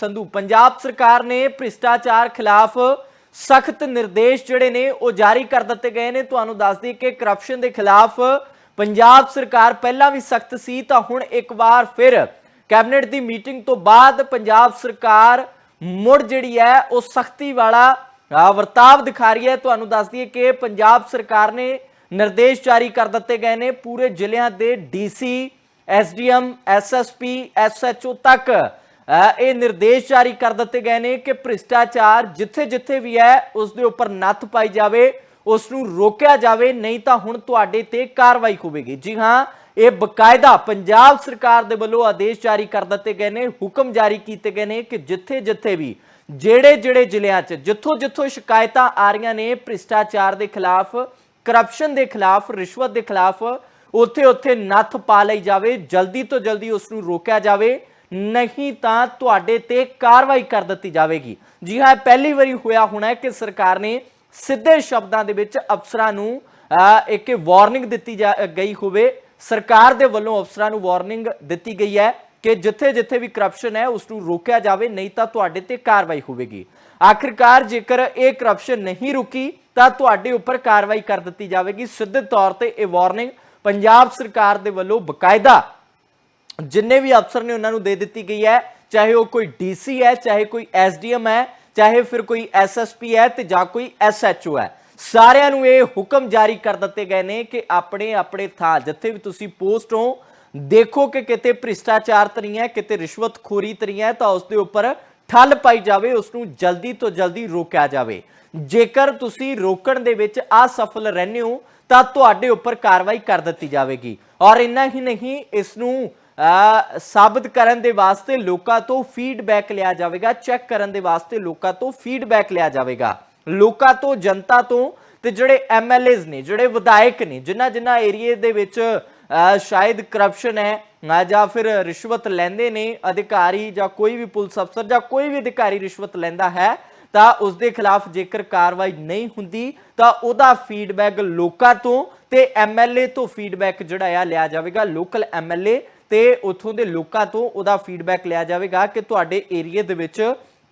ਸੰਧੂ, ਪੰਜਾਬ ਸਰਕਾਰ ਨੇ ਭ੍ਰਿਸ਼ਟਾਚਾਰ ਖਿਲਾਫ ਸਖਤ ਨਿਰਦੇਸ਼ ਜਿਹੜੇ ਨੇ, ਉਹ ਜਾਰੀ ਕਰ ਦਿੱਤੇ ਗਏ ਨੇ। ਤੁਹਾਨੂੰ ਦੱਸ ਦਈਏ ਕਿ ਕਰਪਸ਼ਨ ਦੇ ਖਿਲਾਫ ਪੰਜਾਬ ਸਰਕਾਰ ਪਹਿਲਾਂ ਵੀ ਸਖਤ ਸੀ, ਤਾਂ ਹੁਣ ਇੱਕ ਵਾਰ ਫਿਰ ਕੈਬਨਿਟ ਦੀ ਮੀਟਿੰਗ ਤੋਂ ਬਾਅਦ ਪੰਜਾਬ ਸਰਕਾਰ ਮੁੜ ਜਿਹੜੀ ਹੈ, ਉਹ ਸਖਤੀ ਵਾਲਾ ਵਰਤਾਵ ਦਿਖਾ ਰਹੀ ਹੈ। ਤੁਹਾਨੂੰ ਦੱਸ ਦਈਏ ਕਿ ਪੰਜਾਬ ਸਰਕਾਰ ਨੇ ਨਿਰਦੇਸ਼ ਜਾਰੀ ਕਰ ਦਿੱਤੇ ਗਏ ਨੇ। ਪੂਰੇ ਜ਼ਿਲ੍ਹਿਆਂ ਦੇ ਡੀਸੀ, ਐਸਡੀਐਮ, ਐਸਐਸਪੀ, ਐਸਐਚਓ ਤੱਕ ਇਹ ਨਿਰਦੇਸ਼ ਜਾਰੀ ਕਰ ਦਿੱਤੇ ਗਏ ਨੇ ਕਿ ਭ੍ਰਿਸ਼ਟਾਚਾਰ ਜਿੱਥੇ-ਜਿੱਥੇ ਵੀ ਹੈ, ਉਸ ਦੇ ਉੱਪਰ ਨੱਥ ਪਾਈ ਜਾਵੇ, ਉਸ ਨੂੰ ਰੋਕਿਆ ਜਾਵੇ, ਨਹੀਂ ਤਾਂ ਹੁਣ ਤੁਹਾਡੇ ਤੇ ਕਾਰਵਾਈ ਹੋਵੇਗੀ। ਜੀ ਹਾਂ, ਇਹ ਬਕਾਇਦਾ ਪੰਜਾਬ ਸਰਕਾਰ ਦੇ ਵੱਲੋਂ ਆਦੇਸ਼ ਜਾਰੀ ਕਰ ਦਿੱਤੇ ਗਏ ਨੇ, ਹੁਕਮ ਜਾਰੀ ਕੀਤੇ ਗਏ ਨੇ ਕਿ ਜਿੱਥੇ-ਜਿੱਥੇ ਵੀ ਜਿਹੜੇ ਜਿਹੜੇ ਜ਼ਿਲ੍ਹਿਆਂ 'ਚ ਜਿੱਥੋਂ ਜਿੱਥੋਂ ਸ਼ਿਕਾਇਤਾਂ ਆ ਰਹੀਆਂ ਨੇ ਭ੍ਰਿਸ਼ਟਾਚਾਰ ਦੇ ਖਿਲਾਫ ਕਰਪਸ਼ਨ ਦੇ ਖਿਲਾਫ, ਰਿਸ਼ਵਤ ਦੇ ਖਿਲਾਫ ਉੱਥੇ ਉੱਥੇ ਨੱਥ ਪਾ ਲਈ ਜਾਵੇ, ਜਲਦੀ ਤੋਂ ਜਲਦੀ ਉਸ ਨੂੰ ਰੋਕਿਆ ਜਾਵੇ। ਨਹੀਂ ਤਾਂ ਤੁਹਾਡੇ ਤੇ ਕਾਰਵਾਈ ਕਰ ਦਿੱਤੀ ਜਾਵੇਗੀ। ਜੀ ਹਾਂ, ਇਹ ਪਹਿਲੀ ਵਾਰੀ ਹੋਇਆ ਹੋਣਾ ਕਿ ਸਰਕਾਰ ਨੇ ਸਿੱਧੇ ਸ਼ਬਦਾਂ ਦੇ ਵਿੱਚ ਅਫਸਰਾਂ ਨੂੰ ਇੱਕ ਵਾਰਨਿੰਗ ਦਿੱਤੀ ਜਾ- ਗਈ ਹੋਵੇ। ਸਰਕਾਰ ਦੇ ਵੱਲੋਂ ਅਫਸਰਾਂ ਨੂੰ ਵਾਰਨਿੰਗ ਦਿੱਤੀ ਗਈ ਹੈ ਕਿ ਜਿੱਥੇ ਜਿੱਥੇ ਵੀ ਕਰਪਸ਼ਨ ਹੈ, ਉਸ ਨੂੰ ਰੋਕਿਆ ਜਾਵੇ, ਨਹੀਂ ਤਾਂ ਤੁਹਾਡੇ ਤੇ ਕਾਰਵਾਈ ਹੋਵੇਗੀ। ਆਖਿਰਕਾਰ ਜੇਕਰ ਇਹ ਕਰਪਸ਼ਨ ਨਹੀਂ ਰੁਕੀ, ਤਾਂ ਤੁਹਾਡੇ ਉੱਪਰ ਕਾਰਵਾਈ ਕਰ ਦਿੱਤੀ ਜਾਵੇਗੀ। ਸਿੱਧੇ ਤੌਰ ਤੇ ਇਹ ਵਾਰਨਿੰਗ ਪੰਜਾਬ ਸਰਕਾਰ ਦੇ ਵੱਲੋਂ ਬਕਾਇਦਾ ਜਿੰਨੇ ਵੀ ਅਫਸਰ ਨੇ ਉਹਨਾਂ ਨੂੰ ਦੇ ਦਿੱਤੀ ਗਈ ਹੈ, ਚਾਹੇ ਉਹ ਕੋਈ ਡੀਸੀ ਹੈ, ਚਾਹੇ ਕੋਈ ਐਸਡੀਐਮ ਹੈ, ਚਾਹੇ ਫਿਰ ਕੋਈ ਐਸਐਸਪੀ ਹੈ ਤੇ ਜਾਂ ਕੋਈ ਐਸਐਚਓ ਹੈ। ਸਾਰਿਆਂ ਨੂੰ ਇਹ ਹੁਕਮ ਜਾਰੀ ਕਰ ਦਿੱਤੇ ਗਏ ਨੇ ਕਿ ਆਪਣੇ ਆਪਣੇ ਥਾਂ, ਜਿੱਥੇ ਵੀ ਤੁਸੀਂ ਪੋਸਟ ਹੋ, ਦੇਖੋ ਕਿ ਕਿਤੇ ਭ੍ਰਿਸ਼ਟਾਚਾਰ ਤਰੀਆਂ ਹੈ, ਕਿਤੇ ਰਿਸ਼ਵਤਖੋਰੀ ਤਰੀਆਂ ਤਾਂ ਉਸ ਦੇ ਉੱਪਰ ਠੱਲ ਪਾਈ ਜਾਵੇ ਉਸ ਨੂੰ ਜਲਦੀ ਤੋਂ ਜਲਦੀ ਰੋਕਿਆ ਜਾਵੇ। ਜੇਕਰ ਤੁਸੀਂ ਰੋਕਣ ਦੇ ਵਿੱਚ ਅਸਫਲ ਰਹਿੰਦੇ ਹੋ, ਤਾਂ ਤੁਹਾਡੇ ਉੱਪਰ ਕਾਰਵਾਈ ਕਰ ਦਿੱਤੀ ਜਾਵੇਗੀ। ਔਰ ਇੰਨਾ ਹੀ ਨਹੀਂ, ਇਸ ਨੂੰ ਸਾਬਤ ਕਰਨ ਦੇ ਵਾਸਤੇ ਲੋਕਾਂ ਤੋਂ ਫੀਡਬੈਕ ਲਿਆ ਜਾਵੇਗਾ ਚੈੱਕ ਕਰਨ ਦੇ ਵਾਸਤੇ ਲੋਕਾਂ ਤੋਂ ਫੀਡਬੈਕ ਲਿਆ ਜਾਵੇਗਾ। ਲੋਕਾਂ ਤੋਂ, ਜਨਤਾ ਤੋਂ ਤੇ ਜਿਹੜੇ ਐਮਐਲਏਜ਼ ਨੇ, ਜਿਹੜੇ ਵਿਧਾਇਕ ਨੇ, ਜਿਨ੍ਹਾਂ ਜਿਨ੍ਹਾਂ ਏਰੀਏ ਦੇ ਵਿੱਚ ਸ਼ਾਇਦ ਕਰਪਸ਼ਨ ਹੈ ਜਾਂ ਫਿਰ ਰਿਸ਼ਵਤ ਲੈਂਦੇ ਨੇ, ਅਧਿਕਾਰੀ ਜਾਂ ਕੋਈ ਵੀ ਪੁਲਿਸ ਅਫਸਰ ਜਾਂ ਕੋਈ ਵੀ ਅਧਿਕਾਰੀ ਰਿਸ਼ਵਤ ਲੈਂਦਾ ਹੈ, ਤਾਂ ਉਸ ਦੇ ਖਿਲਾਫ ਜੇਕਰ ਕਾਰਵਾਈ ਨਹੀਂ ਹੁੰਦੀ, ਤਾਂ ਉਹਦਾ ਫੀਡਬੈਕ ਲੋਕਾਂ ਤੋਂ ਤੇ ਐਮਐਲਏ ਤੋਂ ਫੀਡਬੈਕ ਜਿਹੜਾ ਆ ਲਿਆ ਜਾਵੇਗਾ ਲੋਕਲ ਐਮਐਲਏ ਤੇ ਉਥੋਂ ਦੇ ਲੋਕਾਂ ਤੋਂ ਉਹਦਾ ਫੀਡਬੈਕ ਲਿਆ ਜਾਵੇਗਾ ਕਿ ਤੁਹਾਡੇ ਏਰੀਆ ਦੇ ਵਿੱਚ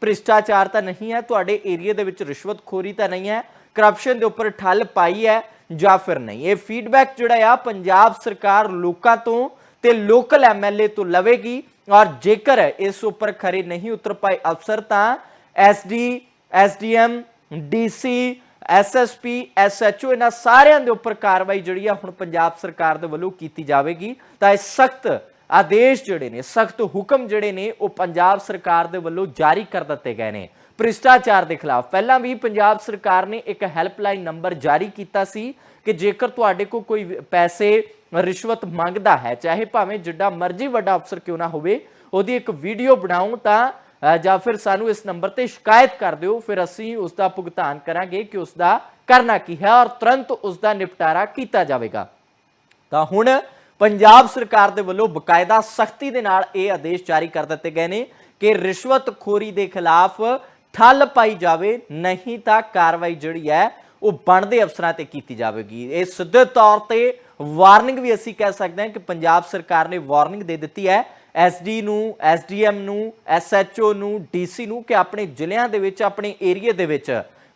ਭ੍ਰਿਸ਼ਟਾਚਾਰ ਤਾਂ ਨਹੀਂ ਹੈ, ਤੁਹਾਡੇ ਏਰੀਆ ਦੇ ਵਿੱਚ ਰਿਸ਼ਵਤਖੋਰੀ ਤਾਂ ਨਹੀਂ ਹੈ ਕਰਪਸ਼ਨ ਦੇ ਉੱਪਰ ਠੱਲ ਪਾਈ ਹੈ ਜਾਂ ਫਿਰ ਨਹੀਂ। ਇਹ ਫੀਡਬੈਕ ਜਿਹੜਾ ਆ, ਪੰਜਾਬ ਸਰਕਾਰ ਲੋਕਾਂ ਤੋਂ ਤੇ ਲੋਕਲ ਐਮਐਲਏ ਤੋਂ ਲਵੇਗੀ ਔਰ ਜੇਕਰ ਇਸ ਉੱਪਰ ਖਰੇ ਨਹੀਂ ਉਤਰ ਪਾਏ ਅਫਸਰ ਤਾਂ SD SDM DC SSP SHO ਇਹਨਾਂ ਸਾਰਿਆਂ ਦੇ ਉੱਪਰ ਕਾਰਵਾਈ ਜਿਹੜੀ ਆ ਹੁਣ ਪੰਜਾਬ ਸਰਕਾਰ ਦੇ ਵੱਲੋਂ ਕੀਤੀ ਜਾਵੇਗੀ। ਤਾਂ ਇਹ ਸਖਤ ਆਦੇਸ਼ ਜਿਹੜੇ ਨੇ, ਸਖਤ ਹੁਕਮ ਜਿਹੜੇ ਨੇ, ਉਹ ਪੰਜਾਬ ਸਰਕਾਰ ਦੇ ਵੱਲੋਂ ਜਾਰੀ ਕਰ ਦਿੱਤੇ ਗਏ ਨੇ ਭ੍ਰਿਸ਼ਟਾਚਾਰ ਦੇ ਖਿਲਾਫ। ਪਹਿਲਾਂ ਵੀ ਪੰਜਾਬ ਸਰਕਾਰ ਨੇ ਇੱਕ ਹੈਲਪਲਾਈਨ ਨੰਬਰ ਜਾਰੀ ਕੀਤਾ ਸੀ ਕਿ ਜੇਕਰ ਤੁਹਾਡੇ ਕੋਲ ਕੋਈ ਪੈਸੇ, ਰਿਸ਼ਵਤ ਮੰਗਦਾ ਹੈ, ਚਾਹੇ ਭਾਵੇਂ ਜਿੱਡਾ ਮਰਜ਼ੀ ਵੱਡਾ ਅਫਸਰ ਕਿਉਂ ਨਾ ਹੋਵੇ, ਉਹਦੀ ਇੱਕ ਵੀਡੀਓ ਬਣਾਉਂ ਤਾਂ ਜਾਂ ਫਿਰ ਸਾਨੂੰ ਇਸ ਨੰਬਰ ਤੇ ਸ਼ਿਕਾਇਤ ਕਰ ਦਿਓ, ਫਿਰ ਅਸੀਂ ਉਸ ਦਾ ਭੁਗਤਾਨ ਕਰਾਂਗੇ ਕਿ ਉਸ ਦਾ ਕਰਨਾ ਕੀ ਹੈ ਔਰ ਤੁਰੰਤ ਉਸ ਦਾ ਨਿਪਟਾਰਾ ਕੀਤਾ ਜਾਵੇਗਾ। ਤਾਂ ਹੁਣ ਪੰਜਾਬ ਸਰਕਾਰ ਦੇ ਵੱਲੋਂ ਬਕਾਇਦਾ ਸਖਤੀ ਦੇ ਨਾਲ ਇਹ ਆਦੇਸ਼ ਜਾਰੀ ਕਰ ਦਿੱਤੇ ਗਏ ਨੇ ਕਿ ਰਿਸ਼ਵਤਖੋਰੀ ਦੇ ਖਿਲਾਫ ਠੱਲ ਪਾਈ ਜਾਵੇ, ਨਹੀਂ ਤਾਂ ਕਾਰਵਾਈ ਜਿਹੜੀ ਹੈ ਉਹ ਬਣਦੇ ਅਫਸਰਾਂ ਤੇ ਕੀਤੀ ਜਾਵੇਗੀ। ਇਹ ਸਿੱਧੇ ਤੌਰ ਤੇ ਵਾਰਨਿੰਗ ਵੀ ਅਸੀਂ ਕਹਿ ਸਕਦੇ ਹਾਂ ਕਿ ਪੰਜਾਬ ਸਰਕਾਰ ਨੇ ਵਾਰਨਿੰਗ ਦੇ ਦਿੱਤੀ ਹੈ ਐਸਡੀ ਨੂੰ ਐਸਡੀਐਮ ਨੂੰ ਐਸਐਚਓ ਨੂੰ ਡੀਸੀ ਨੂੰ ਕਿ ਆਪਣੇ ਜ਼ਿਲ੍ਹਿਆਂ ਦੇ ਵਿੱਚ, ਆਪਣੇ ਏਰੀਆ ਦੇ ਵਿੱਚ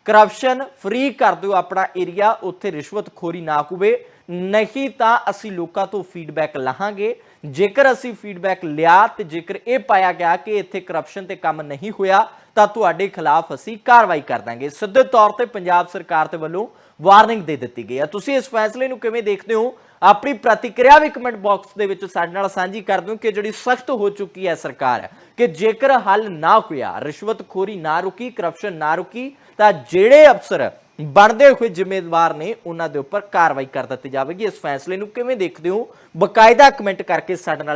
ਕਰਪਸ਼ਨ ਫ੍ਰੀ ਕਰ ਦਿਓ ਆਪਣਾ ਏਰੀਆ, ਉੱਥੇ ਰਿਸ਼ਵਤਖੋਰੀ ਨਾ ਹੋਵੇ ਨਹੀਂ ਤਾਂ ਅਸੀਂ ਲੋਕਾਂ ਤੋਂ ਫੀਡਬੈਕ ਲਹਾਂਗੇ। ਜੇਕਰ ਅਸੀਂ ਫੀਡਬੈਕ ਲਿਆ ਤੇ ਜੇਕਰ ਇਹ ਪਾਇਆ ਗਿਆ ਕਿ ਇੱਥੇ ਕਰਪਸ਼ਨ ਤੇ ਕੰਮ ਨਹੀਂ ਹੋਇਆ, ਤਾਂ ਤੁਹਾਡੇ ਖਿਲਾਫ ਅਸੀਂ ਕਾਰਵਾਈ ਕਰ ਦਾਂਗੇ। ਸਿੱਧੇ ਤੌਰ ਤੇ ਪੰਜਾਬ ਸਰਕਾਰ ਦੇ ਵੱਲੋਂ ਵਾਰਨਿੰਗ ਦੇ ਦਿੱਤੀ ਗਈ ਹੈ। ਤੁਸੀਂ ਇਸ ਫੈਸਲੇ ਨੂੰ ਕਿਵੇਂ ਦੇਖਦੇ ਹੋ? ਆਪਣੀ ਪ੍ਰਤੀਕਿਰਿਆ ਵੀ ਕਮੈਂਟ ਬਾਕਸ ਦੇ ਵਿੱਚ ਸਾਡੇ ਨਾਲ ਸਾਂਝੀ ਕਰ ਦਿਓ ਕਿ ਜਿਹੜੀ ਸਖਤ ਹੋ ਚੁੱਕੀ ਹੈ ਸਰਕਾਰ, ਕਿ ਜੇਕਰ ਹੱਲ ਨਾ ਹੋਇਆ, ਰਿਸ਼ਵਤਖੋਰੀ ਨਾ ਰੁਕੀ ਕਰਪਸ਼ਨ ਨਾ ਰੁਕੀ, ਤਾਂ ਜਿਹੜੇ ਅਫਸਰ ਬਣਦੇ ਹੋਏ ਜ਼ਿੰਮੇਵਾਰ ਨੇ, ਉਹਨਾਂ ਦੇ ਉੱਪਰ ਕਾਰਵਾਈ ਕਰ ਦਿੱਤੀ ਜਾਵੇਗੀ। ਇਸ ਫੈਸਲੇ ਨੂੰ ਕਿਵੇਂ ਦੇਖਦੇ ਹੋ? ਬਕਾਇਦਾ ਕਮੈਂਟ ਕਰਕੇ ਸਾਡੇ ਨਾਲ